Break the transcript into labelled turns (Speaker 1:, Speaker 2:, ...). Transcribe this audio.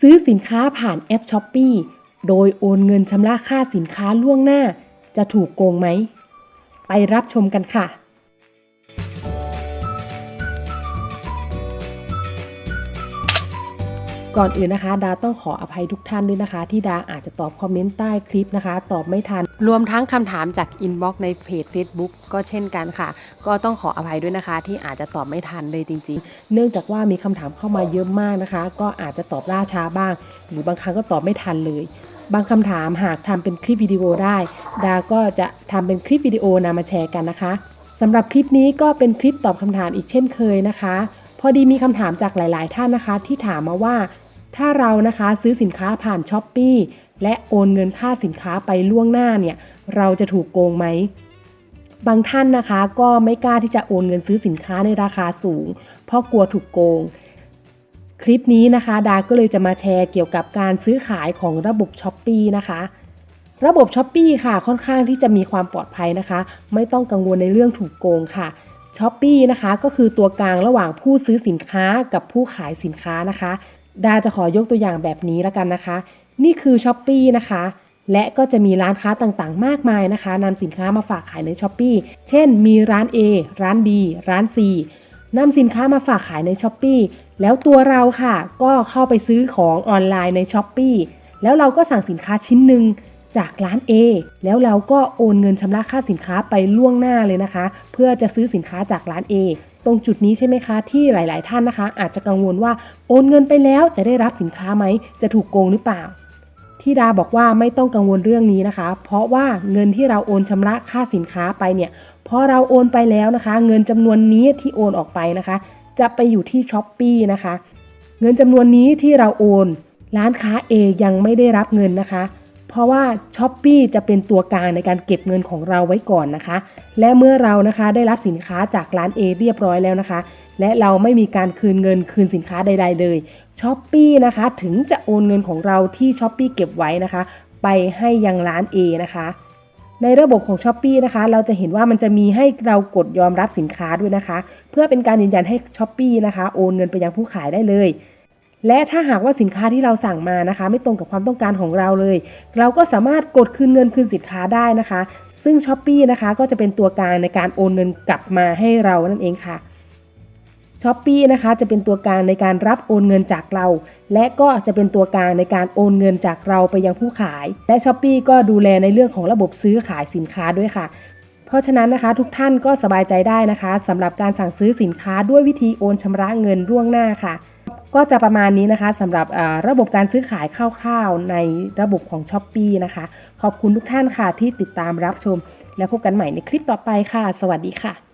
Speaker 1: ซื้อสินค้าผ่านแอปช้อปปีโดยโอนเงินชำระค่าสินค้าล่วงหน้า จะถูกโกงไหม ไปรับชมกันค่ะ ก่อนอื่นนะคะดาต้องขออภัยทุกท่านด้วยนะคะ ที่ดาอาจจะตอบคอมเมนต์ใต้คลิปนะคะ ตอบไม่ทัน รวมทั้งคำถามจากอินบ็อกซ์ในเพจ Facebook ก็เช่นกันค่ะ ก็ต้องขออภัยด้วยนะคะ ที่อาจจะตอบไม่ทันเลยจริง ๆ เนื่องจากว่ามีคำถามเข้ามาเยอะมากนะคะ ก็อาจจะตอบล่าช้าบ้าง หรือบางครั้งก็ตอบไม่ทันเลย บางคำถามหากทำเป็นคลิปวิดีโอได้ ดาก็จะทำเป็นคลิปวิดีโอนำมาแชร์กันนะคะสำหรับคลิปนี้ก็เป็นคลิปตอบคำถามอีกเช่นเคยนะคะ พอดีมีคำถามจากหลาย ๆ ท่านนะคะ ที่ถามมาว่า ถ้าเรานะคะซื้อสินค้าผ่านช้อปปีและโอนเงินค่าสินค้าไปล่วงหน้าเนี่ย เราจะถูกโกงไหม บางท่านนะคะก็ไม่กล้าที่จะโอนเงินซื้อสินค้าในราคาสูง เพราะกลัวถูกโกง คลิปนี้นะคะ ดาก็เลยจะมาแชร์เกี่ยวกับการซื้อขายของระบบช้อปปีนะคะ ระบบช้อปปีค่ะค่อนข้างที่จะมีความปลอดภัยนะคะ ไม่ต้องกังวลในเรื่องถูกโกงค่ะช้อปปีนะคะก็คือตัวกลางระหว่างผู้ซื้อสินค้ากับผู้ขายสินค้านะคะ ดาจะขอยกตัวอย่างแบบนี้แล้วกันนะคะ นี่คือช้อปปีนะคะ และก็จะมีร้านค้าต่างๆ มากมายนะคะนำสินค้ามาฝากขายในช้อปปีเช่น มีร้าน A ร้าน B ร้าน C นำสินค้ามาฝากขายในช้อปปีแล้วตัวเราค่ะ ก็เข้าไปซื้อของออนไลน์ในช้อปปีแล้วเราก็สั่งสินค้าชิ้นหนึ่งจากร้าน A แล้วเราก็โอนเงินชำระค่าสินค้าไปล่วงหน้าเลยนะคะ เพื่อจะซื้อสินค้าจากร้าน A รงจุดนี้ใช่ไหมคะ ที่หลาย ๆ ท่านนะคะ อาจจะกังวลว่าโอนเงินไปแล้วจะได้รับสินค้าไหม จะถูกโกงหรือเปล่าที่ดาบอกว่าไม่ต้องกังวลเรื่องนี้นะคะ เพราะว่าเงินที่เราโอนชำระค่าสินค้าไปเนี่ยพอเราโอนไปแล้วนะคะ เงินจำนวนนี้ที่โอนออกไปนะคะ จะไปอยู่ที่ช้อปปีนะคะ เงินจำนวนนี้ที่เราโอน ร้านค้า A ยังไม่ได้รับเงินนะคะ เพราะว่าช้อปปีจะเป็นตัวกลางในการเก็บเงินของเราไว้ก่อนนะคะ และเมื่อเรานะคะได้รับสินค้าจากร้าน A เรียบร้อยแล้วนะคะ และเราไม่มีการคืนเงินคืนสินค้าใด ๆ เลยช้อปปีนะคะ ถึงจะโอนเงินของเราที่ช้อปปีเก็บไว้นะคะ ไปให้ยังร้าน A นะคะในระบบของ s h อ p e e นะคะ เราจะเห็นว่ามันจะมีให้เรากดยอมรับสินค้าด้วยนะคะ เพื่อเป็นการยืนยันให้ s h อ p e e นะคะ โอนเงินไปยังผู้ขายได้เลย และถ้าหากว่าสินค้าที่เราสั่งมานะคะ ไม่ตรงกับความต้องการของเราเลย เราก็สามารถกดคืนเงินคืนสินค้าได้นะคะ ซึ่ง s h อ p e e นะคะก็จะเป็นตัวกลางในการโอนเงินกลับมาให้เรานั่นเองค่ะช้อปปีนะคะจะเป็นตัวกลางในการรับโอนเงินจากเรา และก็จะเป็นตัวกลางในการโอนเงินจากเราไปยังผู้ขาย และช้อปปีก็ดูแลในเรื่องของระบบซื้อขายสินค้าด้วยค่ะ เพราะฉะนั้นนะคะทุกท่านก็สบายใจได้นะคะสำหรับการสั่งซื้อสินค้าด้วยวิธีโอนชำระเงินล่วงหน้าค่ะ ก็จะประมาณนี้นะคะสำหรับระบบการซื้อขายคร่าวๆในระบบของ s h อ p e e นะคะ ขอบคุณทุกท่านค่ะที่ติดตามรับชม แล้วพบกันใหม่ในคลิปต่อไปค่ะ สวัสดีค่ะ